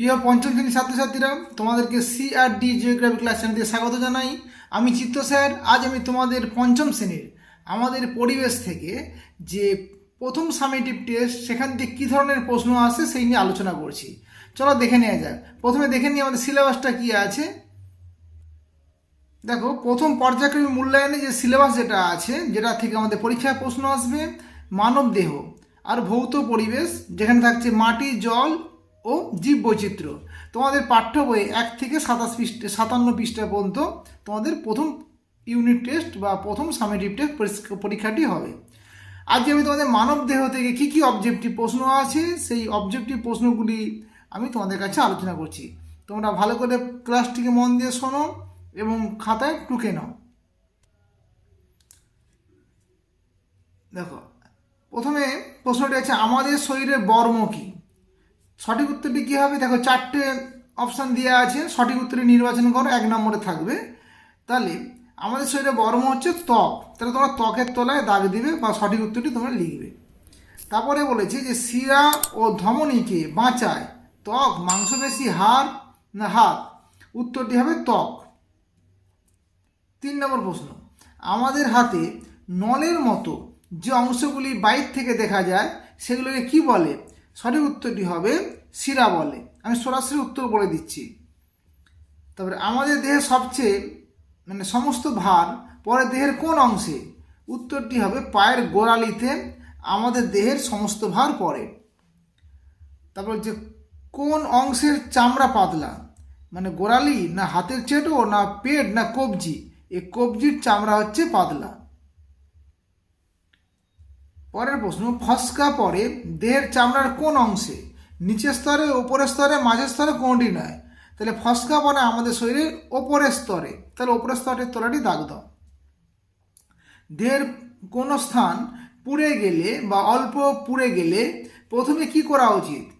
প্রিয় পঞ্চম শ্রেণির ছাত্রছাত্রীরা, তোমাদেরকে সিআরডি জিওগ্রাফি ক্লাস চ্যানেলকে স্বাগত জানাই। আমি চিত্ত স্যার, আজ আমি তোমাদের পঞ্চম শ্রেণির আমাদের পরিবেশ থেকে যে প্রথম সামেটিভ টেস্ট সেখান থেকে কী ধরনের প্রশ্ন আসে সেই নিয়ে আলোচনা করছি। চলো দেখে নেওয়া যাক। প্রথমে দেখে নিই আমাদের সিলেবাসটা কী আছে। দেখো, প্রথম পর্যায়ক্রমিক মূল্যায়নে যে সিলেবাস যেটা আছে, যেটা থেকে আমাদের পরীক্ষায় প্রশ্ন আসবে মানব দেহ আর ভৌত পরিবেশ, যেখানে থাকছে মাটি, জল ও জীব বৈচিত্র্য তোমাদের পাঠ্য বই এক থেকে সাতাশ পৃষ্ঠে, সাতান্ন পৃষ্ঠা পর্যন্ত তোমাদের প্রথম ইউনিট টেস্ট বা প্রথম সামেটিভ টেস্ট পরীক্ষাটি হবে। আজকে আমি তোমাদের মানব দেহ থেকে কী কী অবজেক্টিভ প্রশ্ন আছে, সেই অবজেক্টিভ প্রশ্নগুলি আমি তোমাদের কাছে আলোচনা করছি। তোমরা ভালো করে ক্লাসটিকে মন দিয়ে শোনো এবং খাতায় টুকে নাও। দেখো, প্রথমে প্রশ্নটি আছে, আমাদের শরীরের বর্ম কি? সঠিক উত্তরটি কী হবে? দেখো, চারটে অপশান দেওয়া আছে। সঠিক উত্তরটি নির্বাচন করো, এক নম্বরে থাকবে। তাহলে আমাদের শরীরে বর্ম হচ্ছে ত্বক। তাহলে তোমরা ত্বকের তলায় দাগ দিবে বা সঠিক উত্তরটি তোমরা লিখবে। তারপরে বলেছে যে, শিরা ও ধমনীকে বাঁচায়। ত্বক, মাংসপেশি হার না হাত? উত্তরটি হবে ত্বক। তিন নম্বর প্রশ্ন। আমাদের হাতে নলের মতো যে অংশগুলি বাইর থেকে দেখা যায়, সেগুলোকে কি বলে? সঠিক উত্তরটি হবে শিরা বলে। আমি সরাসরি উত্তর বলে দিচ্ছি। তারপরে আমাদের দেহে সবচেয়ে মানে সমস্ত ভার পরে দেহের কোন অংশে? উত্তরটি হবে পায়ের গোড়ালিতে আমাদের দেহের সমস্ত ভার পড়ে তারপর যে কোন অংশের চামড়া পাতলা? মানে গোড়ালি না হাতের চেটো না পেট না কবজি? এই কবজির চামড়া হচ্ছে পাতলা। পরের প্রশ্ন, ফসকা পরে দেহের চামড়ার কোন অংশে? নিচের স্তরে ওপরের স্তরে, মাঝের স্তরে কোনটি নয়? তাহলে ফসকা পরে আমাদের শরীরের ওপরের স্তরে, তাহলে ওপরের স্তরের তলাটি দাগ দাও। দেহের কোনো স্থান পুড়ে গেলে বা অল্প পুড়ে গেলে প্রথমে কি করা উচিত?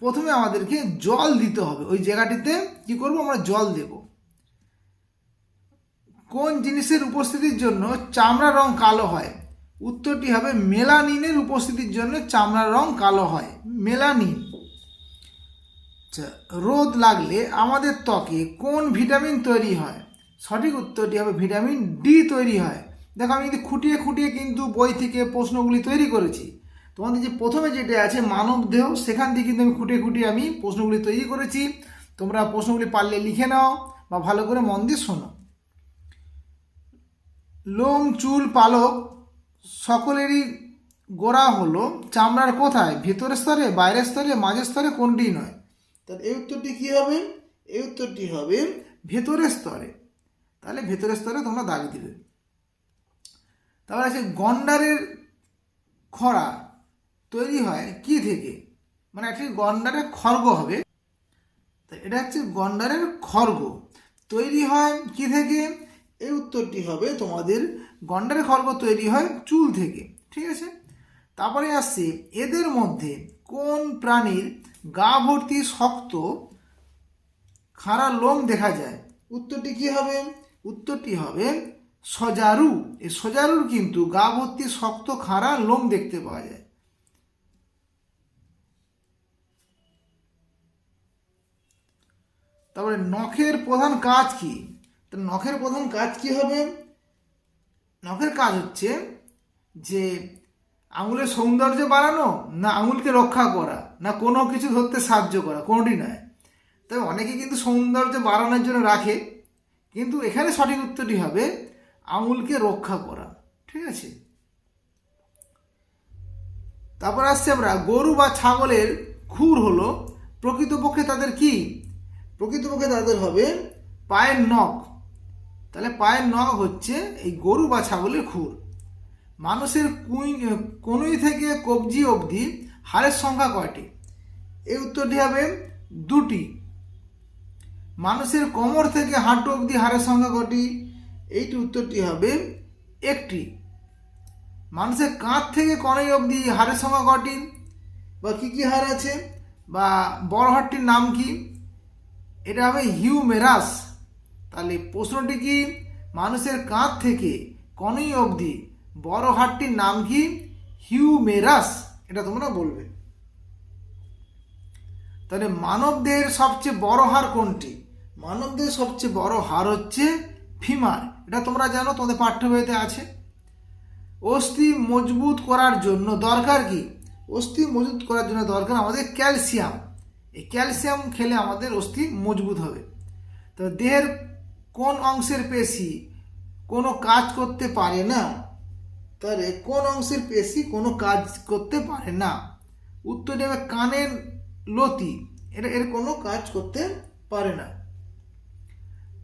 প্রথমে আমাদেরকে জল দিতে হবে। ওই জায়গাটিতে কি করব? আমরা জল দেব। কোন জিনিসের উপস্থিতির জন্য চামড়ার রং কালো হয়? উত্তরটি হবে মেলানিনের উপস্থিতির জন্য চামড়ার রং কালো হয়। মেলানিন। আচ্ছা রোদ লাগলে আমাদের ত্বকে কোন ভিটামিন তৈরি হয়? সঠিক উত্তরটি হবে ভিটামিন ডি তৈরি হয়। দেখো, আমি যদি খুঁটিয়ে খুঁটিয়ে কিন্তু বই থেকে প্রশ্নগুলি তৈরি করেছি, তোমাদের যে প্রথমে যেটা আছে মানব দেহ, সেখান থেকে কিন্তু আমি খুঁটিয়ে খুঁটিয়ে আমি প্রশ্নগুলি তৈরি করেছি। তোমরা প্রশ্নগুলি পারলে লিখে নাও বা ভালো করে মন দিয়ে শোনো। লোম চুল পালক সকলেরই গোড়া হলো চামড়ার কোথায়? ভেতরের স্তরে, বাইরের স্তরে, মাঝের স্তরে কোনটি নয়? তাহলে এই উত্তরটি কী হবে? এই উত্তরটি হবে ভেতরের স্তরে। তাহলে ভেতরের স্তরে তোমরা দাগ দিবে। তারপর আছে গন্ডারের খরা তৈরি হয় কি থেকে? মানে অ্যাকচুয়ালি গন্ডারের খর্গ হবে। এটা হচ্ছে গন্ডারের খর্গ। তৈরি হয় কি থেকে? এই উত্তরটি হবে তোমাদের গন্ডারের খর্গ তৈরি হয় চুল থেকে, ঠিক আছে? তারপরে আসছে, এদের মধ্যে কোন প্রাণীর গা ভর্তি শক্ত খাড়া লোম দেখা যায়? উত্তরটি কি হবে? উত্তরটি হবে সজারু। এই সজারুর কিন্তু গা ভর্তি শক্ত খাড়া লোম দেখতে পাওয়া যায়। তারপরে নখের প্রধান কাজ কি? তো নখের প্রধান কাজ কি হবে? নখের কাজ হচ্ছে যে আঙুলের সৌন্দর্য বাড়ানো না আঙুলকে রক্ষা করা, না কোনো কিছু ধরতে সাহায্য করা, কোনোটি নয়। তবে অনেকে কিন্তু সৌন্দর্য বাড়ানোর জন্য রাখে, কিন্তু এখানে সঠিক উত্তরটি হবে আঙুলকে রক্ষা করা, ঠিক আছে? তারপর আসছে আমরা, গরু বা ছাগলের খুর হলো প্রকৃতপক্ষে তাদের কি? প্রকৃতপক্ষে তাদের হবে পায়ের নখ। তাহলে পায়ের নখ হচ্ছে এই গরু বা ছাগলের খুর। মানুষের কুই কনুই থেকে কবজি অবধি হাড়ের সংখ্যা কয়টি? এই উত্তরটি হবে দুটি। মানুষের কোমর থেকে হাঁটু অবধি হাড়ের সংখ্যা কটি এইটি উত্তরটি হবে একটি। মানুষের কাঁধ থেকে কনই অবধি হাড়ের সংখ্যা কটি বা কী কী হাড় আছে? বা বড় হাড়টির নাম কি? এটা হবে হিউমেরাস। তাহলে প্রশ্নটি কি? মানুষের কাঁধ থেকে কনই অবধি বড় হাড়টির নাম কি? হিউমেরাস। এটা তোমরা বলবে। তাহলে মানবদের সবচেয়ে বড় হার কোনটি? মানবদের সবচেয়ে বড় হার হচ্ছে ফিমার। এটা তোমরা জানো, তোমাদের পাঠ্য বইতে আছে। অস্থি মজবুত করার জন্য দরকার কি? অস্থি মজবুত করার জন্য দরকার আমাদের ক্যালসিয়াম। এই ক্যালসিয়াম খেলে আমাদের অস্থি মজবুত হবে। তো দেহের কোন অংশের পেশি কোনো কাজ করতে পারে না? তাহলে কোন অংশের পেশি কোনো কাজ করতে পারে না? উত্তর দেবে কানের লতি। এটা এর কোনো কাজ করতে পারে না।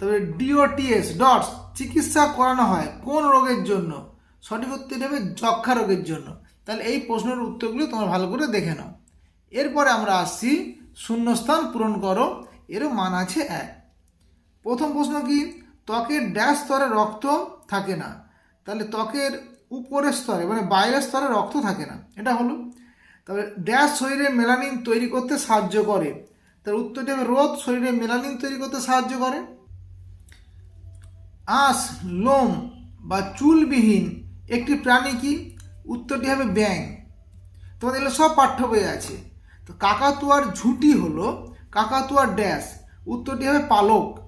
তবে ডিওটিএস ডটস চিকিৎসা করানো হয় কোন রোগের জন্য? সঠিক উত্তর দেবে যক্ষা রোগের জন্য। তাহলে এই প্রশ্নের উত্তরগুলো তোমরা ভালো করে দেখে নাও। এরপরে আমরা আসছি শূন্যস্থান পূরণ করো। এরও মান আছে এক। প্রথম প্রশ্ন কি? ত্বকের ড্যাশ স্তরে রক্ত থাকে না। তাহলে ত্বকের উপরের স্তরে মানে বাইরের স্তরে রক্ত থাকে না। এটা হলো। তবে ড্যাশ শরীরে মেলানিন তৈরি করতে সাহায্য করে। তার উত্তরটি হবে রোদ শরীরে মেলানিন তৈরি করতে সাহায্য করে। আঁশ, লোম বা চুলবিহীন একটি প্রাণী কি? উত্তরটি হবে ব্যাং তোমাদের এগুলো সব পাঠ্য বইয়ে আছে। তো কাকাতুয়ার ঝুঁটি হলো কাকাতুয়ার ড্যাশ। উত্তরটি হবে পালক।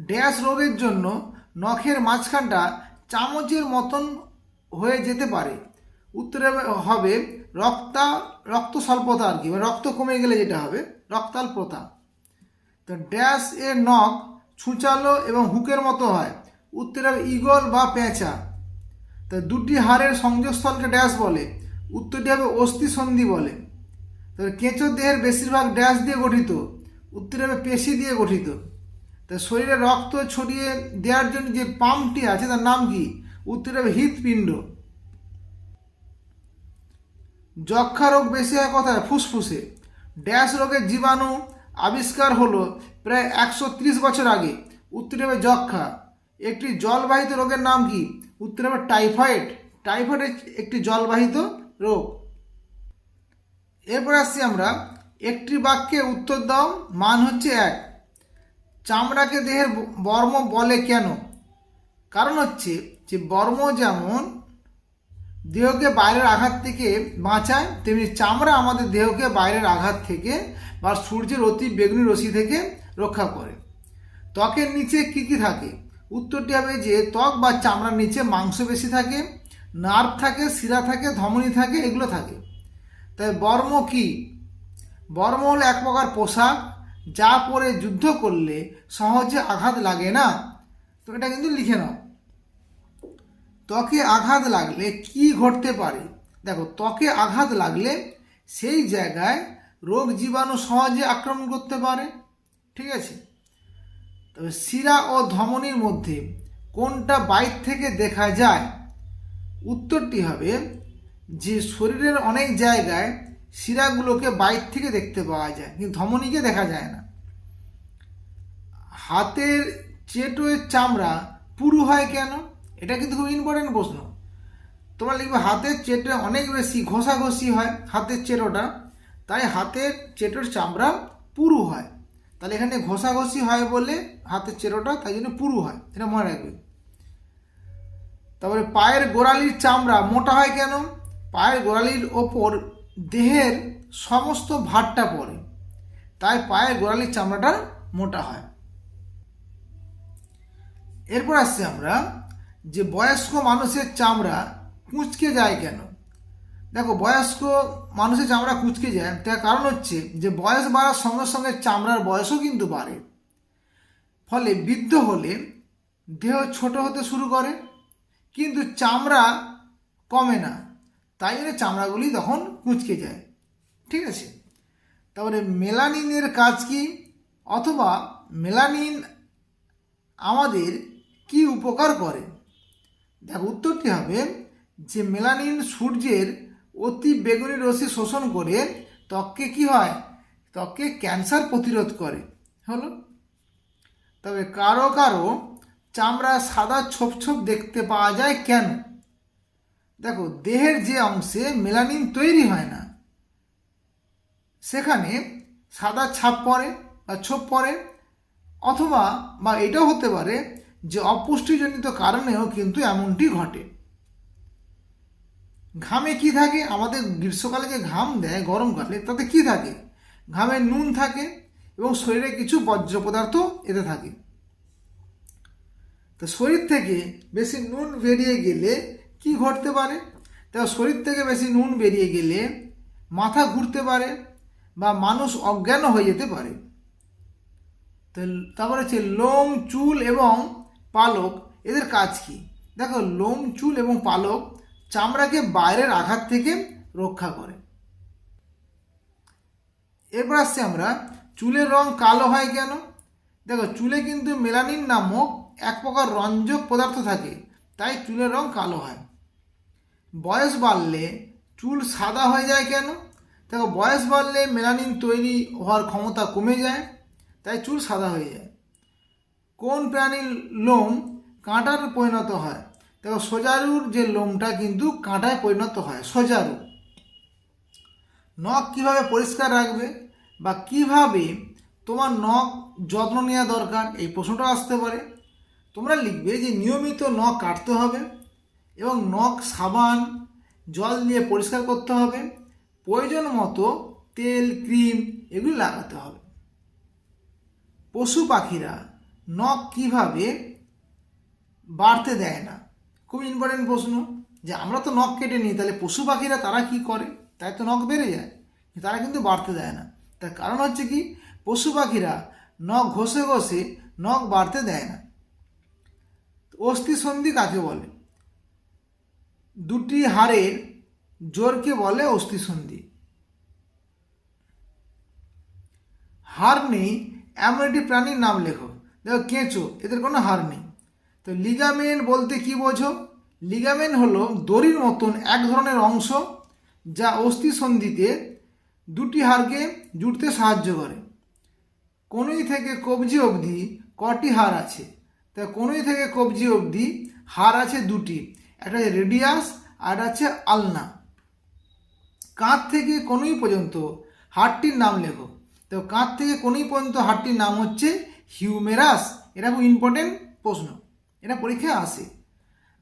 ড্যাশ রোগের জন্য নখের মাঝখানটা চামচের মতন হয়ে যেতে পারে। উত্তরে হবে রক্তা রক্ত স্বল্পতা আর কি মানে রক্ত কমে গেলে যেটা হবে, রক্তাল্পতা। তো ড্যাশ এর নখ ছুঁচালো এবং হুকের মতো হয়। উত্তরে হবে ইগল বা পেঁচা। তা দুটি হাড়ের সংযোগস্থলকে ড্যাশ বলে, উত্তরটি হবে অস্থি সন্ধি বলে। তবে কেঁচোর দেহের বেশিরভাগ ড্যাশ দিয়ে গঠিত, উত্তরে হবে পেশি দিয়ে গঠিত। তা শরীরে রক্ত ছড়িয়ে দেওয়ার জন্য যে পাম্পটি আছে, তার নাম কি? উত্তরে হবে হৃৎপিণ্ড। যক্ষা রোগ বেশি হয় কোথায় ফুসফুসে। ড্যাশ রোগের জীবাণু আবিষ্কার হলো প্রায় একশো ত্রিশ বছর আগে। উত্তরে হবে যক্ষা। একটি জলবাহিত রোগের নাম কি? উত্তরে হবে টাইফয়েড। টাইফয়েড একটি জলবাহিত রোগ। এরপর আসছি আমরা। একটি বাক্যে উত্তর দাও, মান হচ্ছে এক। চামড়াকে দেহের বর্ম বলে কেন? কারণ হচ্ছে যে বর্ম যেমন দেহকে বাইরের আঘাত থেকে বাঁচায়, তেমনি চামড়া আমাদের দেহকে বাইরের আঘাত থেকে বা সূর্যের অতি বেগুনি রশ্মি থেকে রক্ষা করে। ত্বকের নিচে কি কি থাকে? উত্তরটি হবে যে ত্বক বা চামড়ার নিচে মাংস বেশি থাকে, নার্ভ থাকে, শিরা থাকে, ধমনী থাকে, এগুলো থাকে। তাই বর্ম কি? বর্ম হলো এক প্রকার পোশাক যা পরে যুদ্ধ করলে সহজে আঘাত লাগে না। তো এটা কিন্তু লিখে নাও। ত্বকে আঘাত লাগলে কি ঘটতে পারে? দেখো, ত্বকে আঘাত লাগলে সেই জায়গায় রোগ জীবাণু সহজে আক্রমণ করতে পারে, ঠিক আছে? তবে শিরা ও ধমনীর মধ্যে কোনটা বাইর থেকে দেখা যায়? উত্তরটি হবে যে শরীরের অনেক জায়গায় শিরাগুলোকে বাইর থেকে দেখতে পাওয়া যায়, কিন্তু ধমনীকে দেখা যায় না। হাতের চেটোয়ের চামড়া পুরু হয় কেন? এটা কিন্তু খুব ইম্পর্টেন্ট প্রশ্ন। তোমরা লিখবে হাতের চেটে অনেক বেশি ঘষাঘষি হয় হাতের চেটোটা, তাই হাতের চেটোর চামড়া পুরু হয়। তাহলে এখানে ঘষাঘষি হয় বলে হাতের চেরোটা তাই জন্য পুরু হয়, এটা মনে রাখবে। তারপরে পায়ের গোড়ালির চামড়া মোটা হয় কেন? পায়ের গোড়ালির ওপর দেহের সমস্ত ভারটা পড়ে, তাই পায়ের গোড়ালির চামড়াটা মোটা হয়। এরপর আসছি আমরা, যে বয়স্ক মানুষের চামড়া কুঁচকে যায় কেন? দেখো, বয়স্ক মানুষের চামড়া কুচকে যায়, তার কারণ হচ্ছে যে বয়স বাড়ার সঙ্গে সঙ্গে চামড়ার বয়সও কিন্তু বাড়ে। ফলে বৃদ্ধ হলে দেহ ছোট হতে শুরু করে, কিন্তু চামড়া কমে না। তাই জন্য চামড়াগুলি তখন কুচকে যায়। ঠিক আছে? তারপরে মেলানিনের কাজ কি? অথবা মেলানিন আমাদের কি উপকার করে? দেখো, উত্তরটি হবে যে মেলানিন সূর্যের অতি বেগুনি রশ্মি শোষণ করে ত্বককে কি হয়? ত্বককে ক্যান্সার প্রতিরোধ করে। হলো? তবে কারও কারও চামড়া সাদা ছোপ ছোপ দেখতে পাওয়া যায় কেন? দেখো, দেহের যে অংশে মেলানিন তৈরি হয় না, সেখানে সাদা ছাপ পড়ে বা ছোপ পড়ে, অথবা বা এটাও হতে পারে যে অপুষ্টিজনিত কারণেও কিন্তু এমনটি ঘটে। ঘামে কি থাকে? আমাদের গ্রীষ্মকালে যে ঘাম দেয়, গরমকালে, তাতে কি থাকে? ঘামে নুন থাকে এবং শরীরে কিছু বর্জ্য পদার্থ এতে থাকে। তো শরীর থেকে বেশি নুন বেরিয়ে গেলে কি ঘটতে পারে? তা শরীর থেকে বেশি নুন বেরিয়ে গেলে মাথা ঘুরতে পারে বা মানুষ অজ্ঞান হয়ে যেতে পারে। তারপরে হচ্ছে লোম, চুল এবং পালক, এদের কাজ কি? দেখো, লোম, চুল এবং পালক চামড়াকে বাইরের আঘাত থেকে রক্ষা করে। এরপর আসছে আমরা, চুলের রং কালো হয় কেন? দেখো, চুলে কিন্তু মেলানিন নামক এক প্রকার রঞ্জক পদার্থ থাকে। তাই চুলের রং কালো হয়। বয়স বাড়লে চুল সাদা হয়ে যায় কেন? দেখো, বয়স বাড়লে মেলানিন তৈরি হওয়ার ক্ষমতা কমে যায়, তাই চুল সাদা হয়ে যায়। কোন প্রাণীর লোম কাঁটার পরিণত হয়? দেখো, সোজারুর যে লোমটা কিন্তু কাঁটায় পরিণত হয়, সোজারু। নখ কীভাবে পরিষ্কার রাখবে বা কীভাবে তোমার নখ যত্ন নেওয়া দরকার, এই প্রশ্নটা আসতে পারে। তোমরা লিখবে যে নিয়মিত নখ কাটতে হবে এবং নখ সাবান, জল দিয়ে পরিষ্কার করতে হবে, প্রয়োজন মতো তেল, ক্রিম এগুলি লাগাতে হবে। পশু পাখিরা নখ কীভাবে বাড়তে দেয় না? খুব ইম্পর্টেন্ট প্রশ্ন যে আমরা তো নখ কেটে নিই, তাহলে পশু পাখিরা তারা কি করে? তাই তো নখ বেড়ে যায়। তারা কিন্তু বাড়তে দেয় না। তার কারণ হচ্ছে কি, পশু পাখিরা নখ ঘষে ঘষে নখ বাড়তে দেয় না। অস্থিসন্ধি কাকে বলে? দুটি হাড়ের জোরকে বলে অস্থিসন্ধি। হাড় নেই, এমন একটি প্রাণীর নাম লেখো। দেখো, কেঁচো, এদের কোনো হাড় নেই। তো লিগামেন্ট বলতে কি বোঝো? লিগামেন্ট হলো দড়ির মতন এক ধরনের অংশ যা অস্থিসন্ধিতে দুটি হাড়কে জুড়তে সাহায্য করে। কনুই থেকে কবজি অবধি কটি হাড় আছে? তা কনুই থেকে কবজি অবধি হাড় আছে দুটি। একটা হচ্ছে রেডিয়াস আর আছে আলনা। কাঁধ থেকে কনুই পর্যন্ত হাড়টির নাম লেখো। তো কাঁধ থেকে কনুই পর্যন্ত হাড়টির নাম হচ্ছে হিউমেরাস? এটা খুব ইম্পর্টেন্ট প্রশ্ন। এটা পরীক্ষায় আসে।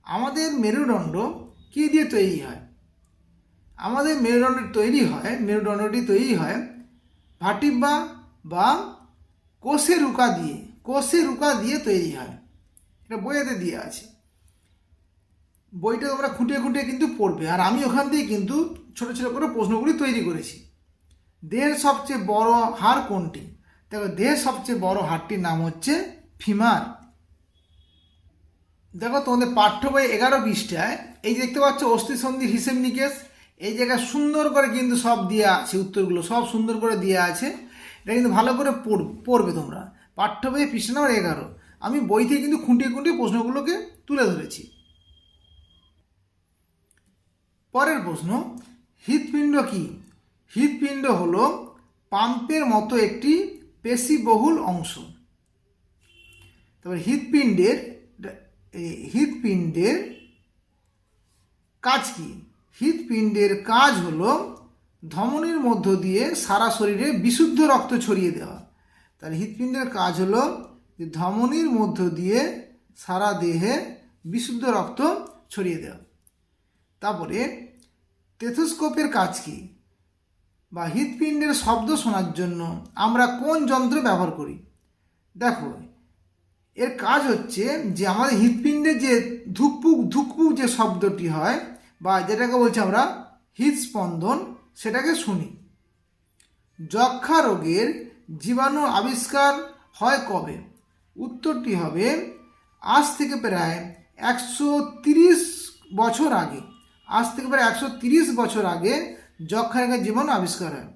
আমাদের মেরুদণ্ড কী দিয়ে তৈরি হয়? আমাদের মেরুদণ্ড তৈরি হয়, মেরুদণ্ডটি তৈরি হয় ভাটিব্বা বা কোষে রুকা দিয়ে, কোষে রুকা দিয়ে তৈরি হয়। এটা বইয়েতে দিয়ে আছে। বইটা তোমরা খুঁটিয়ে খুঁটিয়ে কিন্তু পড়বে। আর আমি ওখান থেকে কিন্তু ছোট ছোট করে প্রশ্নগুলি তৈরি করেছি। দেহের সবচেয়ে বড় হাড় কোনটি? দেখো, দেহের সবচেয়ে বড় হাড়টির নাম হচ্ছে ফিমার। দেখো, তোমাদের পাঠ্য বই এগারো পৃষ্ঠায়, এই দেখতে পাচ্ছ অস্থিসন্ধির হিসেব নিকেশ এই জায়গায় সুন্দর করে কিন্তু সব দেওয়া আছে, উত্তরগুলো সব সুন্দর করে দেওয়া আছে। এটা কিন্তু ভালো করে পড়, পড়বে তোমরা। পাঠ্য বইয়ে পৃষ্ঠা নম্বর এগারো। আমি বই থেকে কিন্তু খুঁটিয়ে খুঁটিয়ে প্রশ্নগুলোকে তুলে ধরেছি। পরের প্রশ্ন, হৃৎপিণ্ড কি? হৃৎপিণ্ড হলো পাম্পের মতো একটি পেশিবহুল অংশ। তারপর হৃৎপিণ্ডের হৃৎপিণ্ডের কাজ কি? হৃৎপিণ্ডের কাজ হল ধমনীর মধ্য দিয়ে সারা শরীরে বিশুদ্ধ রক্ত ছড়িয়ে দেওয়া। তাহলে হৃৎপিণ্ডের কাজ হলো যে ধমনীর মধ্য দিয়ে সারা দেহে বিশুদ্ধ রক্ত ছড়িয়ে দেওয়া। তারপরে টেথোস্কোপের কাজ কি? বা হৃৎপিণ্ডের শব্দ শোনার জন্য আমরা কোন যন্ত্র ব্যবহার করি? দেখো, এর কাজ হচ্ছে যে আমাদের হৃৎপিণ্ডের যে ধুকপুক ধুকপুক যে শব্দটি হয়, বা যেটাকে বলছি আমরা হৃদস্পন্দন সেটাকে শুনি। যক্ষা রোগের জীবাণু আবিষ্কার হয় কবে? উত্তরটি হবে আজ থেকে প্রায় একশো বছর আগে। আজ থেকে প্রায় একশো বছর আগে যক্ষা রোগের জীবাণু আবিষ্কার হয়।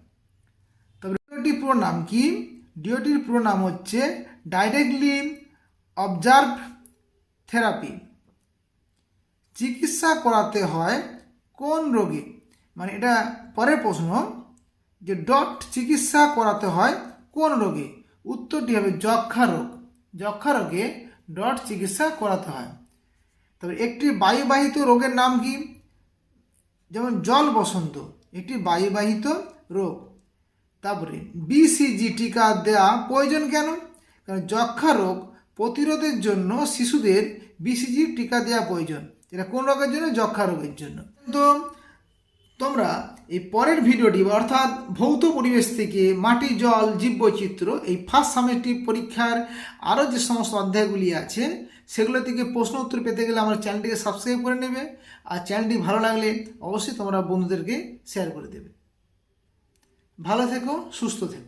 তবে ডিওটির পুরো নাম কি? ডিওটির পুরো নাম হচ্ছে ডাইরেক্টলি অবজার্ভ থেরাপি চিকিৎসা করাতে হয় কোন রোগে? মানে এটা পরের প্রশ্ন, যে ডট চিকিৎসা করাতে হয় কোন রোগে? উত্তরটি হবে যক্ষা রোগ। যক্ষা রোগে ডট চিকিৎসা করাতে হয়। তবে একটি বায়ুবাহিত রোগের নাম কি? যেমন জল বসন্ত, একটি বায়ুবাহিত রোগ। তারপরে বিসিজি টিকা দেওয়া প্রয়োজন কেন? কারণ যক্ষা রোগ প্রতিরোধের জন্য শিশুদের বিসিজি টিকা দেওয়া প্রয়োজন। এটা কোন রোগের জন্য? যক্ষা রোগের জন্য। তো তোমরা এই পরের ভিডিওটি, অর্থাৎ ভৌত পরিবেশ থেকে মাটি, জল, জীববৈচিত্র্য, এই ফার্স্ট সামেটিভ পরীক্ষার আরও যে সমস্ত অধ্যায়গুলি আছে, সেগুলো থেকে প্রশ্ন উত্তর পেতে গেলে আমার চ্যানেলটিকে সাবস্ক্রাইব করে নেবে। আর চ্যানেলটি ভালো লাগলে অবশ্যই তোমরা বন্ধুদেরকে শেয়ার করে দেবে। ভালো থেকো, সুস্থ থেকো।